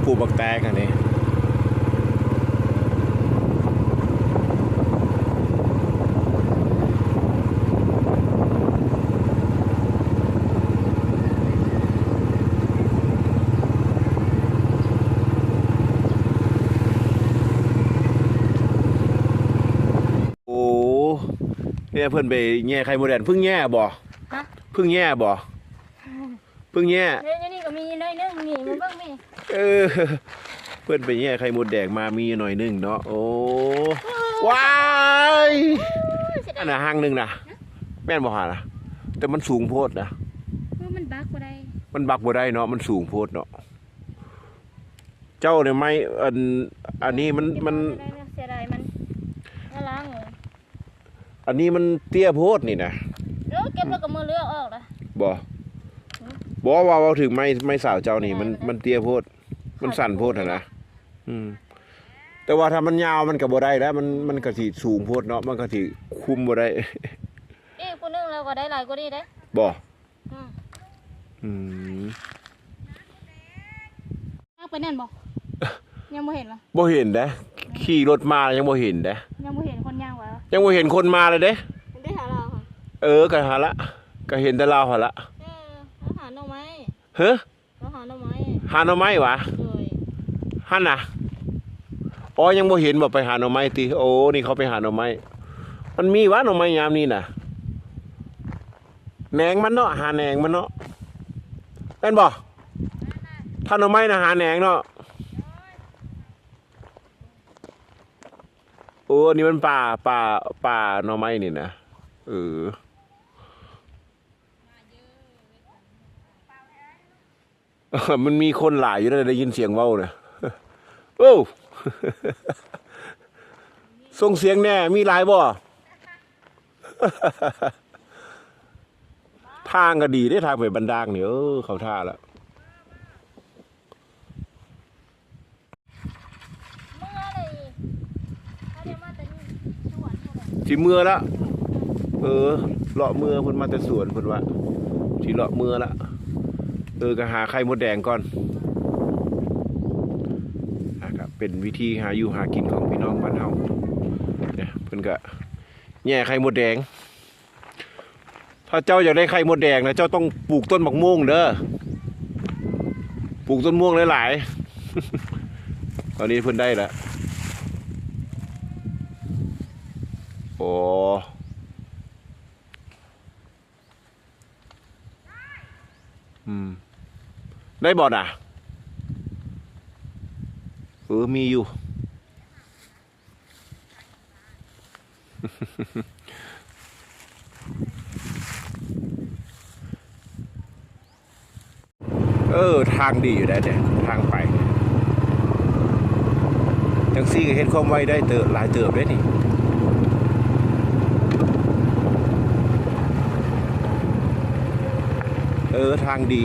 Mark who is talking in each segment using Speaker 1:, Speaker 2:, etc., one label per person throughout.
Speaker 1: โอ้ผูบักแตกอันนี้โอ้เนี่ยเพิ่นไปแง่ไข่มดแดงเพิ่งแง่บ่
Speaker 2: ฮะ
Speaker 1: เพิ่งแง่บ่เพิ่งแง่
Speaker 2: เดี๋ยวนี่ก็มีน้อยนึงนี่มาเบิ่งนี่
Speaker 1: เออ เพื่อนไปแย่ไข่มดแดงมามีหน่อยหนึงเนาะโอ้ว้ายอันน่ะห้างหนึ่งนะแม่นบ่หานะแต่มันสูงโพดนะ
Speaker 2: ว่ามันบักบ่ได้
Speaker 1: มันบักบ่ได้เนาะมันสูงโพดเนาะเจ้าเนี่ยไม่อันอันนี้มันมัน
Speaker 2: เก็บไว้ได้เสียดายมันน่าล้างเลย
Speaker 1: อันนี้มันเตี้ยโพดนี่นะ
Speaker 2: แล้วเก็บแล้วก็มือเลือกออกละ
Speaker 1: บ่บ่ว่าเว่าถึงไม่ไม่สาวเจ้านี่มันมันเตี้ยโพด มันสั่นโพดอะนะอืม แต่ว่าถ้ามันยาวมันก็บ่ได้แล้ว มันมันก็สิสูงโพดเนาะมันก็สิคุมบ่ได้
Speaker 2: อีกคนนึงเราก็ได้หลายกว่านี้ได้
Speaker 1: บ่
Speaker 2: อืม
Speaker 1: อืม
Speaker 2: ย่างไปนั่นบ่ ยังบ่เห็นเหรอ
Speaker 1: บ่เห็นเด้ขี่รถมายังบ่เห็นเด้
Speaker 2: ยังบ่เห็นคนย่างไว้เหรอ
Speaker 1: ยังบ่เห็นคนมาเลยเด้
Speaker 2: ได้หาเราค่ะ
Speaker 1: เออก็หาละก็เห็นแต่ลาวหาละ
Speaker 2: เออเราหาหน่อไม้
Speaker 1: เฮ้อ
Speaker 2: เราหาหน่อไม้
Speaker 1: หาหน่อไม้วะ
Speaker 2: โดย
Speaker 1: หั่นนะอ๋อยังบ่เห็นบ่ไปหาหน่อไม้ติโอ้นี่เขาไปหาหน่อไม้มันมีวะหน่อไม้ยามนี้น่ะแหนงมันเนาะหาแหนงมันเนาะแม่นบ่ถ้าหน่อไม้น่ะหาแหนงเนาะโอ้นี่มันป่าป่าป่าหน่อไม้นี่นะเออมันมีคนหลายอยู่นะได้ยินเสียงเว้าเนี่ย โอ้ส่งเสียงแน่ มีหลายบ่ทางก็ดีได้ทางไปบันดางเนี่ยเออเขาท่าแล้ว
Speaker 2: เมื่อเลยเขาเรียกว่าแต่นี่สวนเหร่
Speaker 1: สิเมื่อละเออเลาะเมื่อเพิ่นมาแต่สวนเพิ่นว่าสิเลาะเมื่อละเออก็หาไข่มดแดงก่อน เป็นวิธีหาอยู่หากินของพี่น้องบ้านเฮาเนี่ยเพิ่นก็แย่ไข่มดแดง ถ้าเจ้าอยากได้ไข่มดแดงนะเจ้าต้องปลูกต้นมะม่วงเด้อปลูกต้นม่วงหลายๆ ตอนนี้เพิ่นได้แล้วโอ้อืมได้บอดอะ ออมีอยู่ เออ ทางดีอยู่ได้เนี่ยทางไปจังซี่ก็เห็นความไวได้เติบหลายเติบได้นี่เออ ทางดี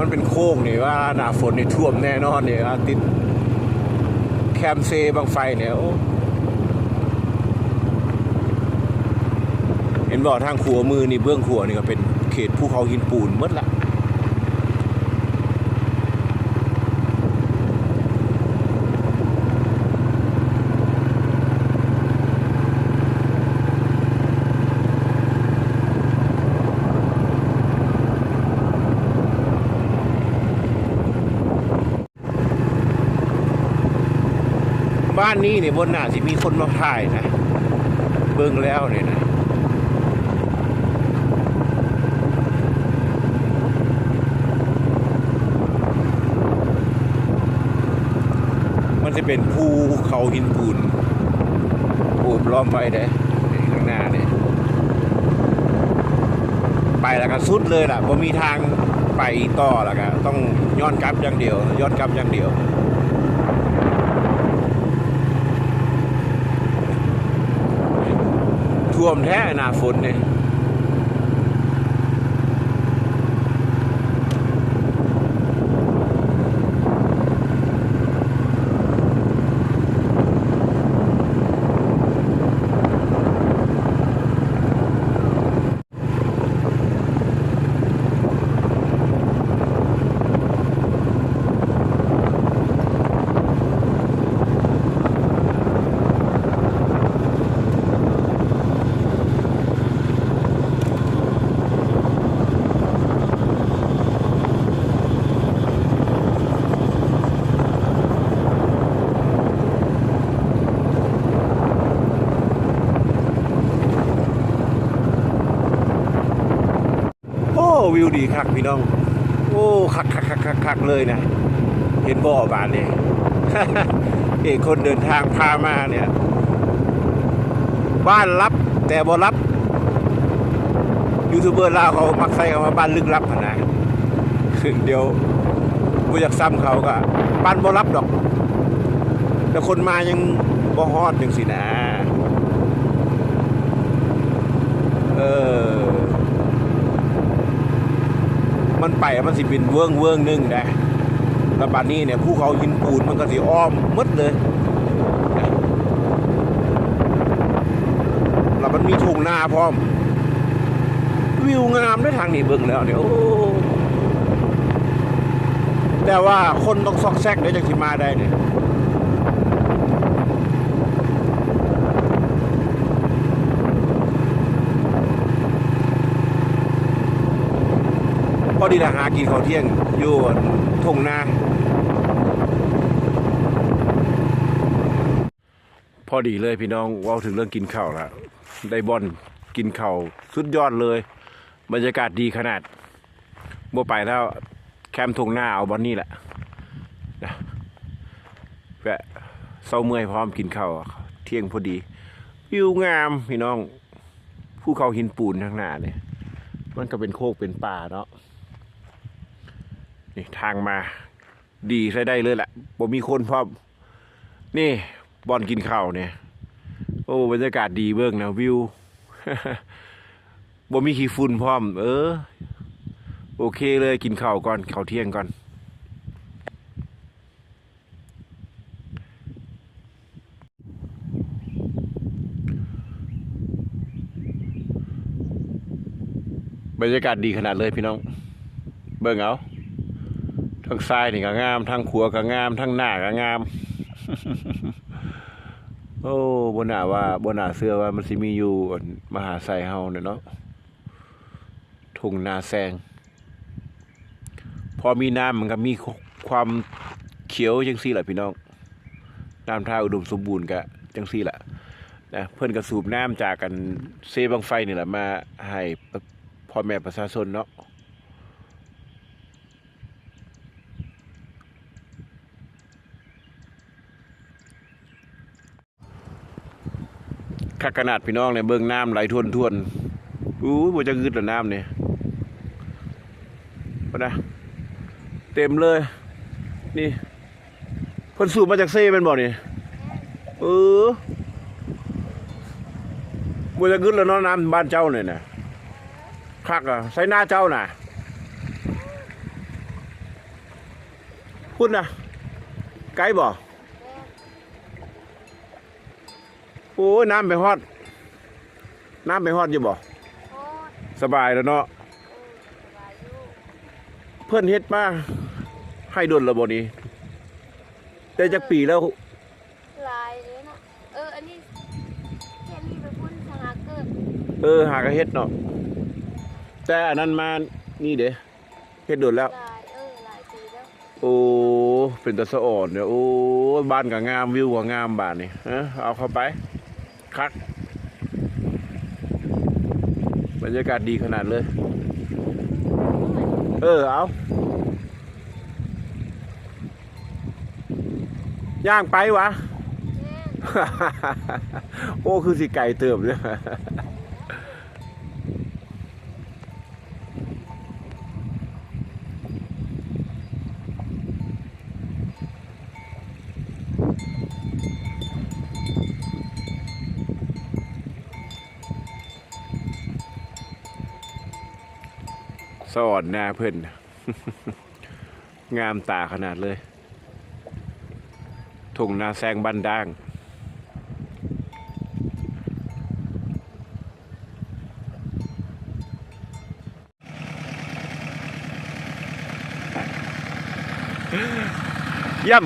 Speaker 1: มันเป็นโค้งนี่ว่าหนาฝนนี่ท่วมแน่นอนเนี่ยติดแคมเซบางไฟเนี่ยเห็นบอกทางขัวมือนี่เบื้องขัวนี่ก็เป็นเขตภูเขาหินปูนมดละานนี้เนี่ยบนหน้าสิมีคนมาถ่ายนะเบิ่งแล้วเนี่ยนะมันจะเป็นภูเขาหินปูนโอบล้อมไว้เด้นี่ข้างหน้าเนี่ยไปแล้วก็สุดเลยล่ะบ่มีทางไปต่อแล้วก็ต้องย้อนกลับอย่างเดียว ย้อนกลับอย่างเดียว ท่วมแท้หน้าฝนเนี่ย ดีคักพี่น้อง โอ้คักคักคักคักคักเลยนะ เห็นบ่อบานเลยเอกคนเดินทางพามาเนี่ย บ้านลับแต่บ่รับยูทูบเบอร์ลาวเขามักใส่คำว่าบ้านลึกลับนนะเดี๋ยวกูอยากซ้ำเขาก็บ้านบ่รับดอก แต่คนมายังบ่ฮอดจังสินะ เออ มันไปมันสิเป็นเวิ้งเวิ้งหนึงนะแล้วบัดนี้เนี่ยภูเขาหินปูนมันก็สิอ้อมหมดเลยแล้วมันมีทุ่งนาพร้อม วิวงามได้ทางนี้เบิ่งแล้วเนี่ยโอ้แต่ว่าคนต้องซอกแซกเดี๋ยวจะสิมาได้เนี่ย พอดีนะหากินข้าวเที่ยงอยู่ทุ่งนาพอดีเลยพี่น้องเว่าถึงเรื่องกินข้าวละได้บอลกินข้าวสุดยอดเลย บรรยากาศดีขนาดบ่ไปแล้วแคมป์ทุ่งนาเอาบอลนี่แหละนะแวะเศร้าเมื่อยพร้อมกินข้าวเที่ยงพอดี วิวงามพี่น้องภูเขาหินปูนข้างหน้าเนี่ยมันก็เป็นโคกเป็นป่าเนาะ นี่ทางมา ดีใช้ได้เลยแหละบ่มีคนพร้อมนี่บอลกินข้าวเนี่ย โอ้บรรยากาศดีเบิ่งนะวิวบ่มีขี้ฝุ่นพร้อม เออ โอเคเลยกินข้าวก่อนข้าวเที่ยงก่อนบรรยากาศดีขนาดเลยพี่น้อง เบิ่งเอา ทั้งซ้ายนี่ก็งาม ทั้งขวาก็งาม ทั้งหน้าก็งาม โอ้บนหน้าว่าบนหน้าเสื้อว่ามันสิมีอยู่อันมหาไซเฮาเนี่ยเนาะทุ่งนาแซง พอมีน้ำมันก็มีความเขียวจังซี่แหละพี่น้องน้ำท่าอุดมสมบูรณ์ก็จังซี่แหละนะเพิ่อนก็สูบน้ำจากกันเซบังไฟนี่แหละมาให้พ่อแม่ประชาชนเนาะ คักขนาดพี่น้องเนี่ยเบิ่งน้ำไหลทวนทวนอู้บ่จะงึดละน้ำเนี่ยปนะเต็มเลย นี่เพิ่นสูบมาจากเซ่เป็นบ่อนี่เออบ่จะงึดแล้วเนาะน้ำบ้านเจ้าเนี่ยนะคักอะใส่หน้าเจ้าน่ะพูดนะไกลบ่ โอ้ยน้ำไปฮอด น้ำไปฮอดอยู่บ่
Speaker 2: โอ้ย
Speaker 1: สบายแล้วเนาะ
Speaker 2: เออสบายอยู่
Speaker 1: เพื่อนเฮ็ดมาให้ดนระบบนี้ แต่จากปีแล้ว
Speaker 2: ลายเลยนะเออ อันนี้แค่นี้ไปพุ่นทางหาเกิด
Speaker 1: เออหากระเฮ็ดเนาะแต่อันนั้นมานี่เด้เฮ็ดโดนแล้ว
Speaker 2: ลายเออลายปีแล้ว
Speaker 1: โอ้เป็นตะสะอ่อนเนี่ยโอ้ยบ้านก็งามวิวก็งามบ้านนี่ฮะเอาเข้าไป คัก บรรยากาศดีขนาดเลย เออ เอาย่างไปวะ
Speaker 2: แม่น
Speaker 1: โอ้ คือสิไก่เติมเนี่ย สอดหน้าเพิ่นงามตาขนาดเลยทุ่งนาแซงบันด่าง เยี่ยม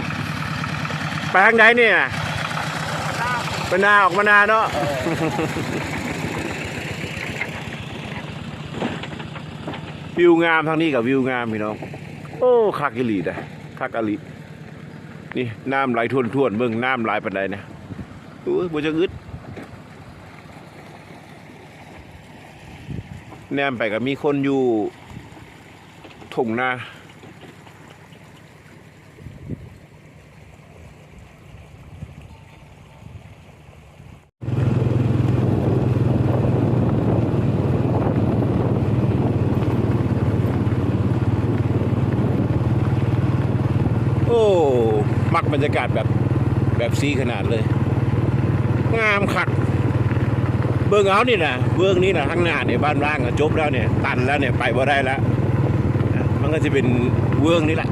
Speaker 1: ไปทางไหนเนี่ยไปนาออกมานาเนาะ วิวงามทางนี้กับวิวงามพี่น้อง โอ้คากิลีนะคากาลินี่น้ำไหลทวนทวนๆเบิ่งน้ำไหลปันใดนะโอ้ยบ่จะงึดแนมไปก็มีคนอยู่ถุงนา โอ้ มักบรรยากาศแบบแบบซีขนาดเลย งามคักเบื้องเอานี่นะเบื้องนี้นะข้างหน้าเนี่ยบ้านร่างจบแล้วเนี่ย ตันแล้วเนี่ยไปบ่ได้แล้วนะมันก็จะเป็นเบื้องนี้แหละ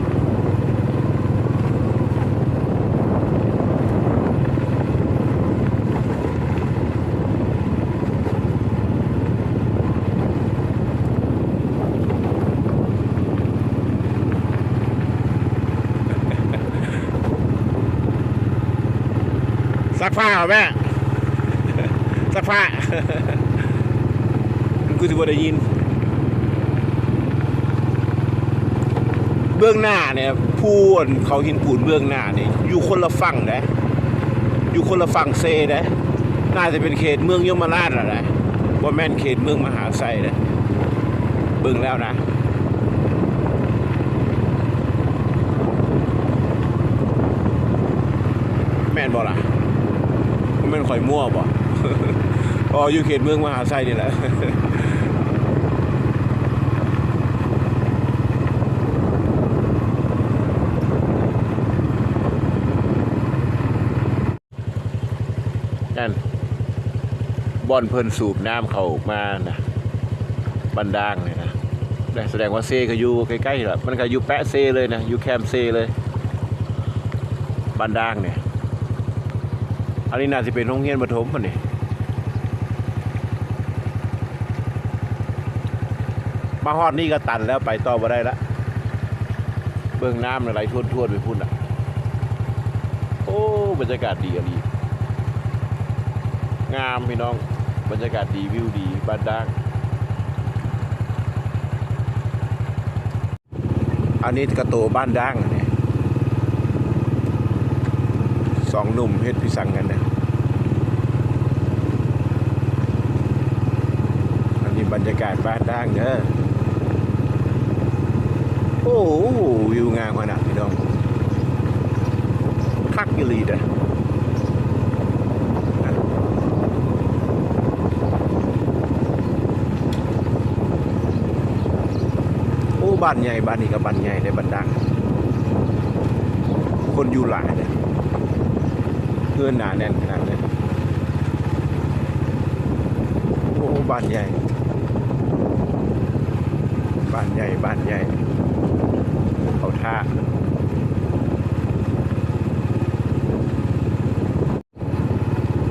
Speaker 1: ผ้าเหรอแม่ซักผ้ามันกูจะบ่ได้ยิน เบื้องหน้าเนี่ยพูนเขาหินปูนเบื้องหน้าเนี่ยอยู่คนละฝั่งนะอยู่คนละฝั่งเซนะน่าจะเป็นเขตเมืองยมราชแหละนะว่าแม่นเขตเมืองมหาไซนะเบิ่งแล้วนะแม่นบ่ล่ะมั นเป็นข่อยมั่วบ่อ๋ออยู่เขตเมืองมหาไซนี่แหละนั่นบ่อนเพิ่นสูบน้ำเขามานะบันดางเลยนะแสดงว่าเซก็อยู่ใกล้ๆแหละมันก็อยู่แปะเซเลยนะอยู่แคมเซเลยบันดางเนี่ย อันนี้น่าจะเป็นโรงเรียนประถมมันนี่มาฮอดนี่ก็ตันแล้วไปต่อบ่ได้ละ เบื้องน้ำอะไหลท่วมๆไปพุ่นอะ โอ้บรรยากาศดีอะลีงามพี่น้องบรรยากาศดีวิวดีบ้านด่างอันนี้กระโตบ้านด่างเนี่ย สองหนุ่มเพชรพิสังกันนะอันนี้บรรยากาศบ้านด่างเนอะโอ้โหวิวงามขนาดพี่น้องคักอีหลีเด้อโอ้บ้านใหญ่บ้านนี้ก็บ้านใหญ่ในบ้านดังคนอยู่หลายเลย พื่อนหนาแน่นขนาดเลยโอ้บ้านใหญ่บ้านใหญ่บ้านใหญ่เขาท่า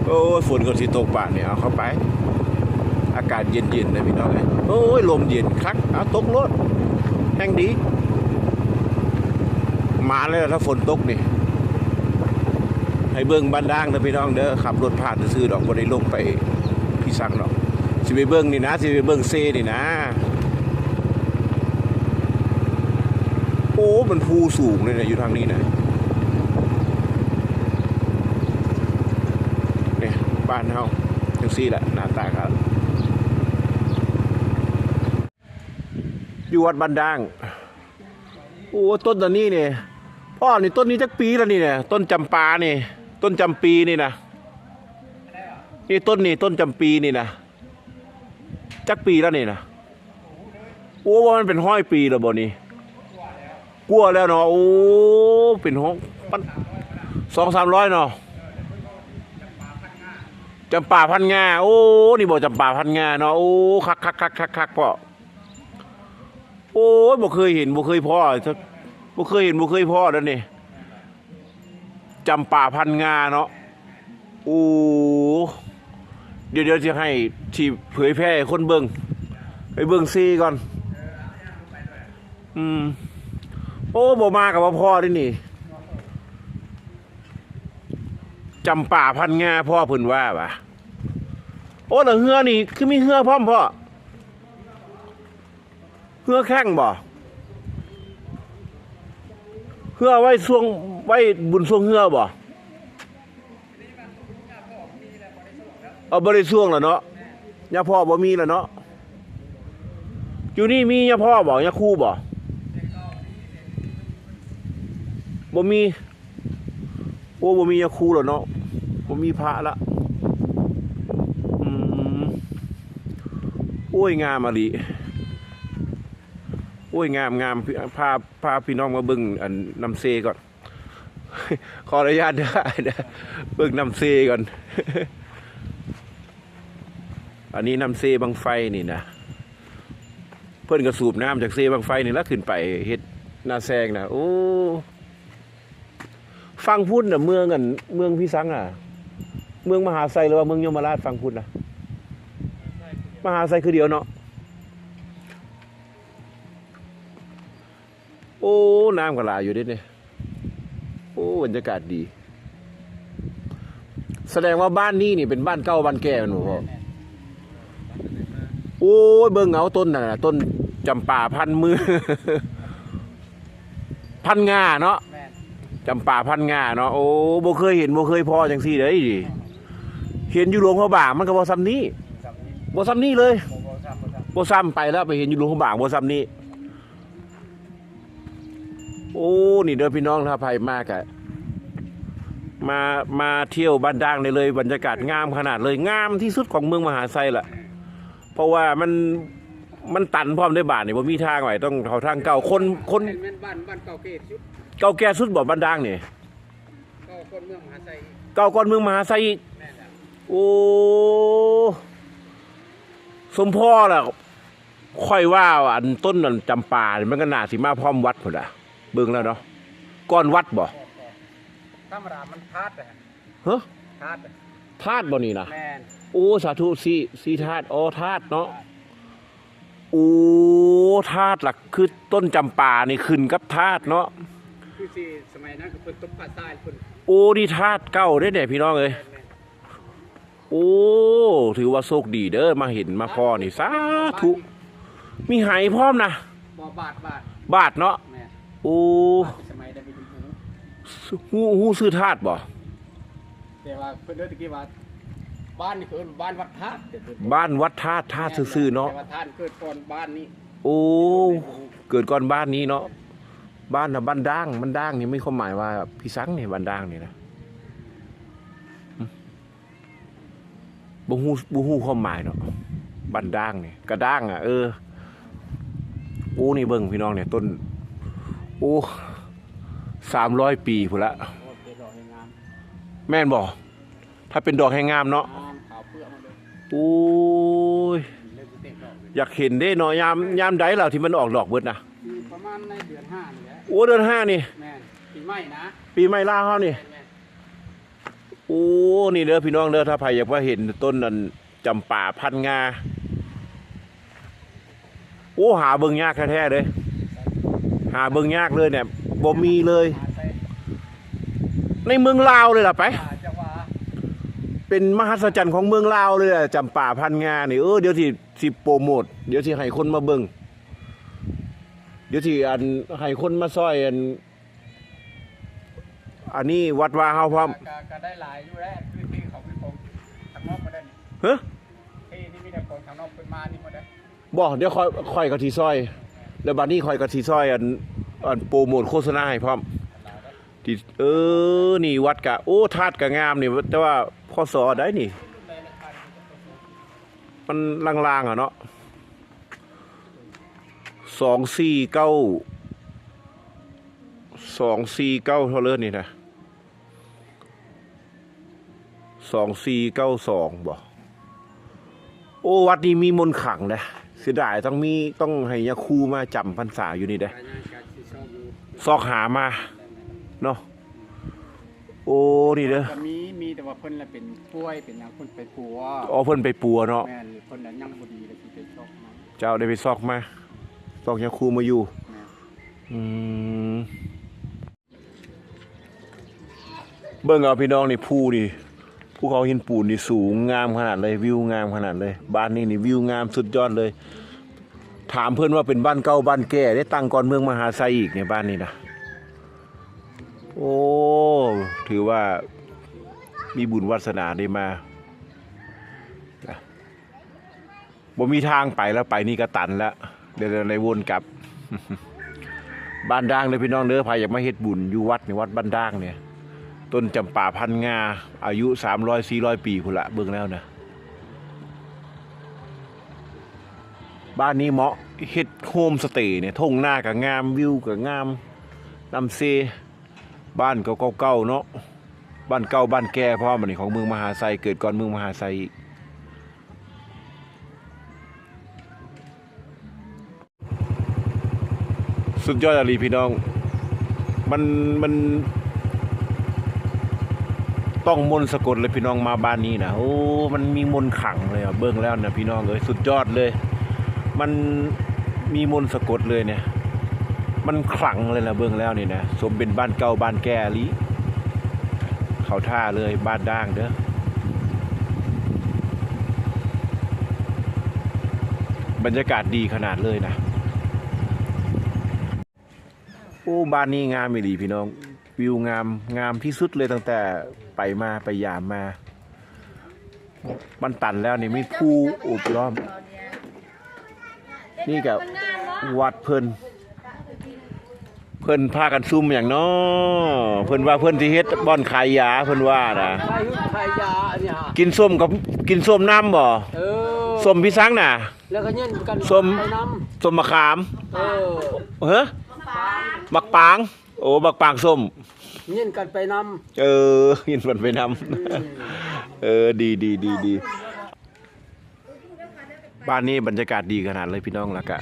Speaker 1: โอ้ฝนก็สิตกบาทเนี่ยเอาเข้าไป อากาศเย็นๆนะพี่น้องเอ้ยโอ้ยลมเย็นคักเอาตกรถแห้งดี มาเลยถ้าฝนตกนี่ ให้เบิ่งบ้านด่างนะพี่น้องเด้อขับรถผ่านซื้อดอกบ่ได้ลงไปพี่สั่งดอกสิไปเบิ่งนี่นะสิไปเบิ่งเซนี่นะ โอ้มันภูสูงเลยเนี่ยอยู่ทางนี้นะเนี่ยบ้านเฮาจังซี่แหละหน้าตาครับอยู่วัดบ้านด่าง โอ้ต้นตอนนี้เนี่ยพ่อนี่ต้นนี้จักปีแล้วนี่เนี่ยต้นจำปาเนี่ย ต้นจำปีนี่นะนี่ต้นนี่ต้นจำปีนี่นะจักปีแล้วนี่นะโอ้ว่ามันเป็นห้อยปีแล้วบ่นี่กลัวแล้วเนาะโอ้เป็นห้องปันสองสามร้อยเนาะจำป่าพันงาโอ้นี่บอกจำป่าพันงาเนาะโอ้คักคักคักคักคักพ่อโอ้ยบ่เคยเห็นบ่เคยพ่อบ่เคยเห็นบ่เคยพ่อแล้วนี่ จำป่าพันงาเนาะโอ้เดี๋ยวเดี๋ยวจะให้ที่เผยแพร่คนเบิงไปเบิงซีก่อน อืม โอ้บ่มากับว่พ่อด้วยนี่จำป่าพันงาพ่อพิ่นว่าปะโอ้แล้วเฮือนี่ คือมีเฮือพร้อมพ่อเฮือแข้งบ่ พื่อไว้ช่วงไว้บุญช่วงเหื่อบ่เอาบริช่วงแล้วเนาะยาพ่อบ่มีแล้วเนาะอยู่นี่มียาพ่อบ่ยาคู่บ่บ่มีโอ้บ่มียาคู่แล้วเนาะบ่มีพระละอืมโอ้ยงามอะลิ โอ้ยงามงามพาพาพี่น้องมาบิ่งอันน้ำเซก่อน ขออนุญาตเด้เด้อเบิ่งน้ำเซก่อน อันนี้น้ำเซบางไฟนี่นะเพิ่อนก็สูบน้ำจากเซบางไฟนี่แล้วขึ้นไปเฮ็ดนาแซงนะโอ้ฟังพูดน่ะเมืองอันเมืองพี่สังอะ เมืองมหาไซหรือว่าเมืองยมราชฟังพูดนะมหาไซคือเดียวเนาะ โอ้น้ำก็หลาอยู่เดิเนี่ยโอ้บรรยากาศดี แสดงว่าบ้านนี้นี่เป็นบ้านเก่าบ้านแก่มันบ่พ่อโอ้ยเบิ่งเอาต้นน่ะต้นจำป่าพันมือ พันงาเนาะจำป่าพันงาเนาะโอ้บ่เคยเห็นบ่เคยพอจังซี่เด้ดิเห็นอยู่หลวงพระบางมันก็บ่ซ้ำนี้บ่ซ้ำนี้เลย
Speaker 3: โมซับโมซับ
Speaker 1: บ่ซ้ำไปแล้วไปเห็นอยู่หลวงพระบางบ่ซ้ำนี้ อ้นี่เด้อพี่น้องถ้าใครมากอะมามาเที่ยวบ้านด่างได้เลยบรรยากาศงามขนาดเลยงามที่สุดของเมืองมหาไซล่ะ เพราะว่ามันมันตันพร้อมด้วยบาทนี่บ่มีทางไหวต้องเขาทางเก่าคนคน
Speaker 3: เป็นแม่นบ้านบ้านเก่าเกตชุด
Speaker 1: เก่าแก่สุดบ่บ้านด่างนี่
Speaker 3: ก็คนเมืองมหาไซ
Speaker 1: เก่าก่อนเมืองมหาไซอีก
Speaker 3: แม่นแหละ
Speaker 1: โอ้สมพ่อล่ะค่อยว่าอันต้นนันจำปาเนี่มันก็น่าสิมาพร้อมวัดพุ่นอะ เบิ่งแล้วเนาะก้อนวัดบ่
Speaker 3: ก็ก็ธรรมดามันพาดอะ
Speaker 1: เฮ้อ
Speaker 3: พาดอะ
Speaker 1: ธาตุบ่นี่นะ
Speaker 3: แม่น
Speaker 1: โอ้สาธุสีสีธาตุอ๋อธาตุเนาะโอ้ธาตุหลักคือต้นจำปานี่ขึ้นกับธาตุเนาะ
Speaker 3: คือสิสมัยนั้นก็เพิ่นตบปลาใต้เพิ่น
Speaker 1: โอ้นี่ธาตุเก้าได้เนี่ยพี่น้องเอ้ย
Speaker 3: แม่นแม่น
Speaker 1: โอ้ถือว่าโชคดีเด้อมาเห็นมาพอนี่สาธุมีไหพร้อมนะ
Speaker 3: บ่บาทบาท
Speaker 1: บาทเนาะ
Speaker 3: แม่น
Speaker 1: โอ้
Speaker 3: สมัยได้ไปดูหู
Speaker 1: หูหูซื้อธาตุบ่
Speaker 3: แต่ว่าเพิ่นเด้อตะกี้ว่าบ้านนี่คือบ้านวัดธาตุเดี๋ยวเพิ่น
Speaker 1: บ้านวัดธาตุธาตุซื่อๆเนาะ
Speaker 3: แต่ว่าธาตุเกิดก่อนบ้านนี้
Speaker 1: โอ้เกิดก่อนบ้านนี้เนาะบ้านน่ะบ้านด่างบ้านด่างนี่ไม่ความหมายว่าพี่สังนี่บ้านด่างนี่นะอืมบ่ฮู้บ่ฮู้ความหมายเนาะบ้านด่างนี่กระด่างอะเออโอ้นี่เบิ่งพี่น้องเนี่ยต้น โอ้300ปีพุ่นละ
Speaker 3: โอ้เป็นดอกให้งาม
Speaker 1: แม่นบ่ถ้าเป็นดอกแห่งงามเนาะโอ้ย
Speaker 3: อยา
Speaker 1: กเห็นเด้เนาะยามยามใดแล้วที่มันออกดอกเบิดนะ
Speaker 3: ประมาณในเดือนห้านี่แหละ
Speaker 1: โอ้เดือนห้านี่
Speaker 3: แม่นปีใหม่นะ
Speaker 1: ปีใหม่ล่าเฮานี่โอ้นี่เด้อพี่น้องเด้อถ้าใครอยากว่าเห็นต้นนั้นจำป่าพันงาโอ้หาเบิ่งยากแท้ๆเลย หาเบิ่งยากเลยเนี่ยบ่มีเลย
Speaker 3: มาใส่
Speaker 1: ในเมืองลาวเลยล่ะไป
Speaker 3: ป่าจะว่า
Speaker 1: เป็นมหัศจรรย์ของเมืองลาวเลยอะจำป่าพันงานี่เออเดี๋ยวที่สิโปรโมทเดี๋ยวที่ให้คนมาเบิ่งเดี๋ยวที่อันให้คนมาซอยอัน อันนี้วัดว่าเฮาพร้อม
Speaker 3: ก็ก็ได้หลายอยู่แล้วคือที่เขาไปปลูกทางนอกมาได้นี่
Speaker 1: เฮ้อ
Speaker 3: ที่นี่มีแต่ปลูกทางนอกเป็นมานี่หมดเลย
Speaker 1: บ่เดี๋ยวคอยคอยกับทีซอย แล้วบัดนี้คอยกับทีซอยอันอันโปรโมทโฆษณาให้พร้อมที่เออ นี่วัดกะ โอ้ธาตุกะงามนี่ แต่ว่าพศได้นี่ มันลางๆอะเนาะสองสี่เก้าสองสี่เก้าเท่าเลิศนี่นะสองสี่เก้าสองบ่ โอ้ วัดนี้มีมนขังนะ เสียดายต้องมีต้องให้ยาคูมาจำพรรษาอยู่นี่เด้
Speaker 3: การงานการที่ชอบอยู่
Speaker 1: ซอกหามาเนาะโอ้นี่เด้อ
Speaker 3: ก็มีมีแต่ว่าเพิ่นละเป็นป่วยเป็นหยังเพิ่นไปปัว
Speaker 1: อ๋อเพิ่นไปปัวเนาะ
Speaker 3: แม่นเพิ่นน่ะยังบ่ดีเลยที่เป็นชอบมา
Speaker 1: เจ้าได้ไปซอกมาซอกยาคูมาอยู่
Speaker 3: แม่น
Speaker 1: อืมเบิ่งเอาพี่น้องนี่ภูนี่ ภูเขาหินปูนนี่สูงงามขนาดเลยวิวงามขนาดเลย บ้านนี้นี่วิวงามสุดยอดเลย ถามเพื่อนว่าเป็นบ้านเก่าบ้านแก่ได้ตั้งก่อนเมืองมหาไซอีกเนี่ยบ้านนี้นะโอ้ถือว่ามีบุญวาสนาได้มาบ่มีทางไปแล้วไปนี่ก็ตันแล้วเดี๋ยวในวนกลับ บ้านด่างเลยพี่น้องเด้อใครอยากมาเฮ็ดบุญอยู่วัดในวัดบ้านด่างเนี่ย ต้นจำป่าพันงา อายุ300 400ปีพุ่นละเบิ่งแล้วนะบ้านนี้เหมาะเฮ็ดโฮมสเตย์เนี่ยทุ่งหน้าก็งามวิวก็งามลำเซบ้านก็เก่าเนาะบ้านเก่าบ้านแก่เพราะมันนี่ของเมืองมหาไซเกิดก่อนเมืองมหาไซอีกสุดยอดอลีพี่น้อง มันมัน ต้องมนสะกดเลยพี่น้องมาบ้านนี้นะโอ้ มันมีมนขังเลยอะเบิ่งแล้วนะพี่น้องเอ้ยสุดยอดเลย มันมีมนสะกดเลยเนี่ย มันขลังเลยนะเบิ่งแล้วนี่นะสมเป็นบ้านเก่าบ้านแก่ลีเขาท่าเลยบ้านด่างเด้อบรรยากาศดีขนาดเลยนะโอ้บ้านนี้งามไม่ดีพี่น้อง วิวงามงามที่สุดเลยตั้งแต่ ไปมาไปยามมา มันตันแล้วนี่มีภูโอบล้อม นี่กับวัดเพิ่นเพิ่นพากันซุ่มอย่างน้อเพิ่นว่าเพิ่นที่เฮ็ดบ่อนขายยาเพิ่นว่านะ
Speaker 3: ใครยุใครยาเนี่ย
Speaker 1: กินส้มกับกินส้มน้ำบ่
Speaker 3: เออ
Speaker 1: ส้มพี่สังน่ะ
Speaker 3: แล้วก็เงี้ยกัน
Speaker 1: ส้ม
Speaker 3: ไปน้
Speaker 1: ส้มมะขามำ
Speaker 3: เออ
Speaker 1: เฮ้อ บักปาง โอ้ บักปางส้ม
Speaker 3: เงี้ยกันไปน้
Speaker 1: เออยินมันไปนำเออดีดีดีดีบ้านนี้บรรยากาศดีขนาดเลยพี่น้องแล้วกะ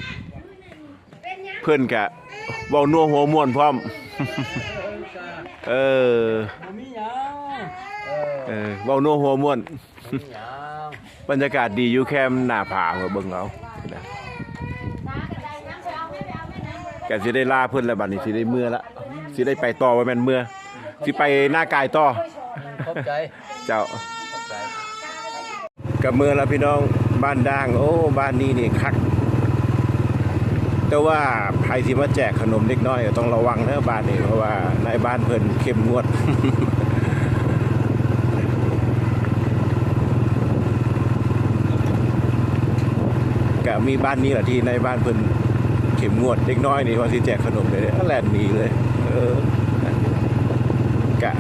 Speaker 1: เพื่อนกะเว้านัวหัวม่วนพร้อม เออำ
Speaker 3: มีหยังเออ
Speaker 1: เออเว้านัวหัวม่วน
Speaker 3: มีหยัง
Speaker 1: บรรยากาศดีอยู่แค่หน้าผาเบิ่งเอานะแกสิได้ลาเพิ่นแล้วบัดนี้สิได้เมื่อละสิได้ไปต่อว่าแม่นเมื่อ สิไปหน้ากายต่อ
Speaker 3: ขอบใจ
Speaker 1: เจ้า
Speaker 3: ขอบใจ
Speaker 1: กับเมืองแล้วพี่น้องบ้านด่าง โอ้ บ้านนี้นี่คัก แต่ว่าใครที่มาแจกขนมเล็กน้อยก็ต้องระวังนะบ้านนี้เพราะว่าในบ้านเพิ่นเข้มงวด ก็มีบ้านนี้แหละที่ในบ้านเพิ่นเข้มงวดเล็กน้อยนี่ว่าสิแจกขนมเลยเนี่ยแล่นหนีเลย เออ กะ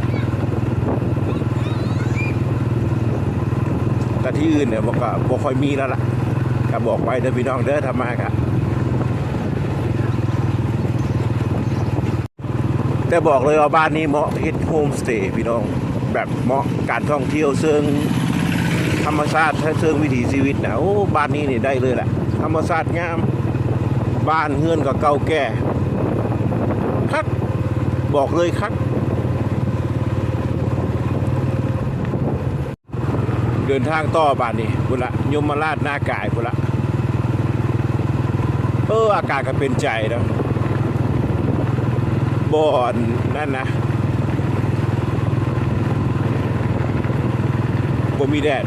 Speaker 1: แต่ที่อื่นเนี่ยบอกว่าบ่ค่อยมีแล้วล่ะก็บอกไปเด้อพี่น้องเด้อทำมากะแต่บอกเลยว่าบ้านนี้เหมาะเฮ็ดโฮมสเตย์พี่น้อง แบบเหมาะการท่องเที่ยวเชิงธรรมชาติเชิงวิถีชีวิตนะโอ้บ้านนี้นี่ได้เลยแหละธรรมชาติงาม บ้านเฮือนก็เก่าแก่คักบอกเลยคัก เดินทางต่อบ้านนี่พุละยมราชหน้ากายพุละเอออากาศก็เป็นใจนะบ่อนนั่นนะบ่มีแดด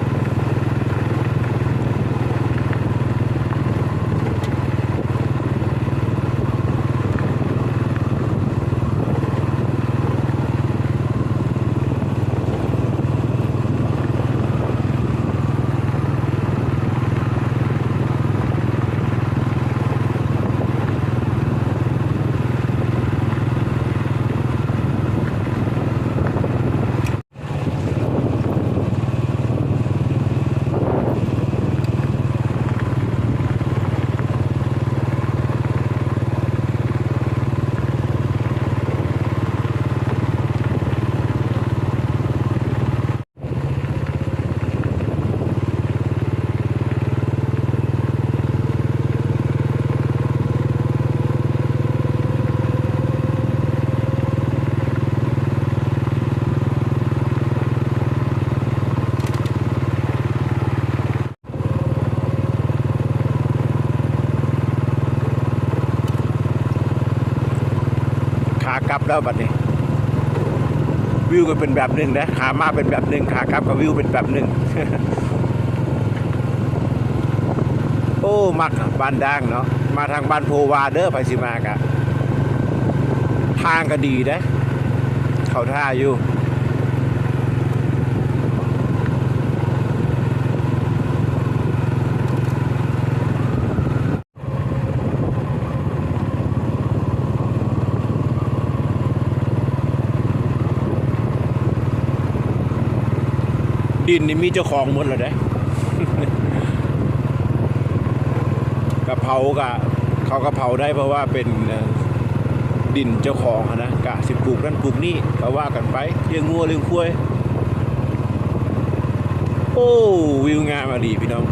Speaker 1: ากลับแล้วบัดนี้ วิวก็เป็นแบบหนึ่งนะขามาเป็นแบบหนึ่งขากลับกับวิวเป็นแบบหนึ่งโอ้มักบ้านด่างเนาะมาทางบ้านโพวาเด้อไปสิมากะทางก็ดีนะเขาท่าอยู่ ดินนี่มีเจ้าของหมดแล้วเด้กะเพรากะเขากะเพราได้เพราะว่าเป็นดินเจ้าของนะกะสิปลูกนั่นปลูกนี่ก็ว่ากันไปเรื่องงัวเรื่องควายโอ้วิวงามอดีพี่น้อง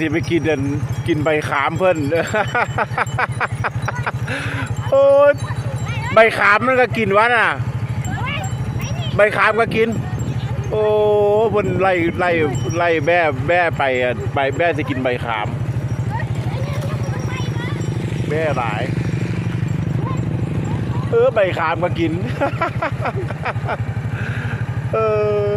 Speaker 1: สิไปกินอันกินใบขามเพิ่นโอ้ยใบขามมันก็กินวะน่ะ ใบขามก็กิน โอ้บนไล่ไล่ไล่แม่แม่ไปอะไปแม่จะกินใบขามแม่หลาย เออใบขามก็กิน เออ